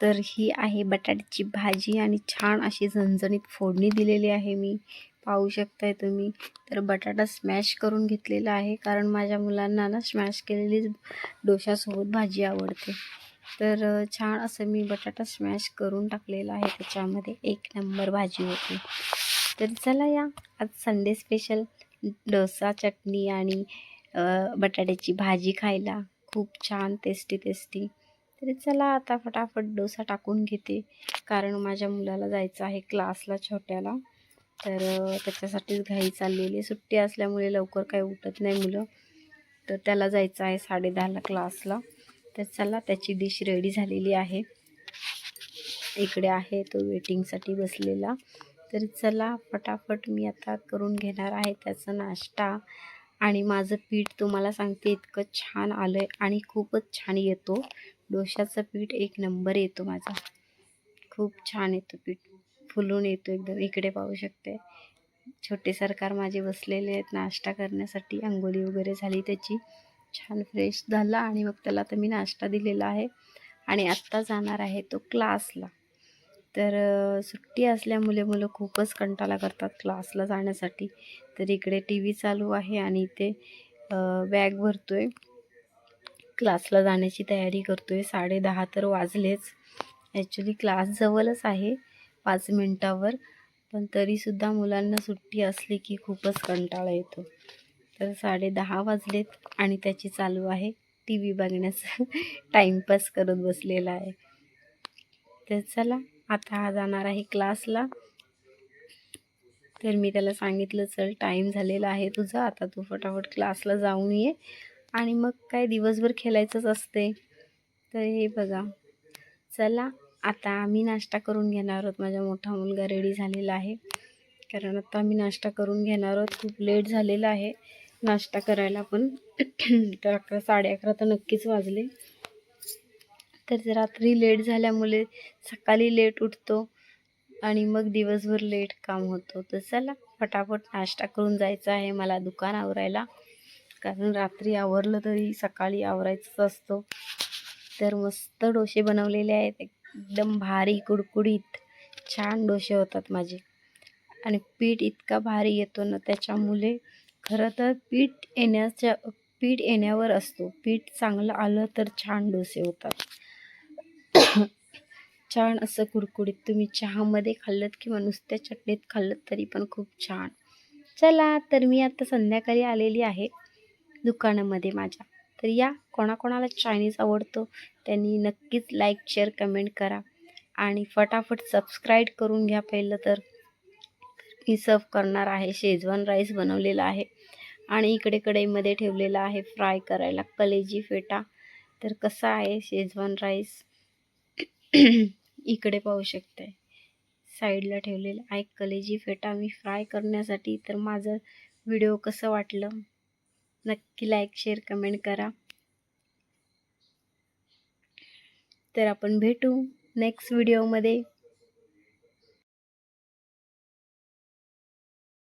तर ही आहे बटाट्याची भाजी आणि छान अशी झणझणीत फोडणी दिलेली आहे मी. पाहू शकताय तुम्ही. तर बटाटा स्मॅश करून घेतलेला आहे कारण माझ्या मुलांना ना स्मॅश केलेलीच डोशासोबत भाजी आवडते. तर छान असं मी बटाटा स्मॅश करून टाकलेला आहे. त्याच्यामध्ये एक नंबर भाजी होती. तर चला या. आज संडे स्पेशल. डोसा चटणी आणि बटाट्याची भाजी खायला. खूप छान टेस्टी टेस्टी तरी चला आता फटाफट डोसा टाकून घेते. कारण माझ्या मुलाला जायचं आहे क्लासला छोट्याला. तर त्याच्यासाठीच घाई चाललेली आहे. सुट्टी असल्यामुळे लवकर काही उठत नाही मुलं. तर त्याला जायचं आहे साडेदहाला क्लासला. तर चला त्याची डिश रेडी झालेली आहे. इकडे आहे तो वेटिंगसाठी बसलेला. तर चला फटाफट मी आता करून घेणार आहे त्याचा नाश्ता. आणि माझं पीठ तुम्हाला सांगते इतकं छान आलं आहे आणि खूपच छान येतो. डोशाचं पीठ एक नंबर येतो माझा. खूप छान येतो पीठ. फुलून येतो एकदम. इकडे पाहू शकते. छोटे सरकार माझे बसलेले आहेत नाश्ता करण्यासाठी. अंघोळी वगैरे झाली त्याची. छान फ्रेश झाला आणि मग त्याला तर मी नाश्ता दिलेला आहे. आणि आत्ता जाणार आहे तो क्लासला. तर सुट्टी असल्यामुळे मुलं खूपच कंटाळा करतात क्लासला जाण्यासाठी. तर इकडे टी व्ही चालू आहे आणि इथे बॅग भरतो आहे क्लासला जाण्याची तयारी करतो आहे साडेदहा तर वाजलेच. ॲक्च्युली क्लास जवळच आहे पाच मिनटावर. पण तरीसुद्धा मुलांना सुट्टी असली की खूपच कंटाळा येतो. तर साडेदहा वाजलेत आणि त्याची चालू आहे. टी व्ही बघण्याचं टाईमपास करत बसलेला आहे. तर चला आता हा जाणार आहे क्लासला. तर मी त्याला सांगितलं चल टाईम झालेला आहे तुझा. आता तू फटाफट क्लासला जाऊन ये. आणि मग काय दिवसभर खेळायचंच असते. तर हे बघा. चला आता आम्ही नाश्ता करून घेणार आहोत. माझा मोठा मुलगा रेडी झालेला आहे. कारण आता आम्ही नाश्ता करून घेणार आहोत. खूप लेट झालेला आहे. नाश्ता करायला पण. तर अकरा साडे अकरा तर नक्कीच वाजले. तर रात्री लेट झाल्यामुळे सकाळी लेट उठतो आणि मग दिवसभर लेट काम होतो. तर चला फटाफट नाश्ता करून जायचं आहे. मला दुकान आवरायला. कारण रात्री आवरलं तरी सकाळी आवरायचंच असतो. तर मस्त डोसे बनवलेले आहेत. एकदम भारी कुडकुडीत छान डोसे होतात माझे. आणि पीठ इतका भारी येतो ना त्याच्यामुळे खरं तर पीठ येण्याच्या पीठ येण्यावर असतो. पीठ चांगलं आलं तर छान डोसे होतात. छान असं कुडकुडीत तुम्ही चहामध्ये खाल्लं किंवा नुसत्या चटणीत खाल्लं तरी पण खूप छान. चला तर मी आता संध्याकाळी आलेली आहे. दुकानामध्ये माझ्या. तर या कोणाकोणाला चायनीज आवडतो त्यांनी नक्कीच लाईक शेअर कमेंट करा. आणि फटाफट सबस्क्राईब करून घ्या पहिलं तर. मी सर्व करणार आहे शेजवान राईस बनवलेला आहे. आणि इकडे कढईमध्ये ठेवलेला आहे फ्राय करायला कलेजी फेटा तर कसा आहे शेजवान राईस इकडे पाहू शकते साईडला ठेवलेला आहे कलेजी फेटा मी फ्राय करण्यासाठी तर माझं व्हिडिओ कसं वाटलं? नक्की लाईक शेअर कमेंट करा. तर आपण भेटू नेक्स्ट व्हिडिओमध्ये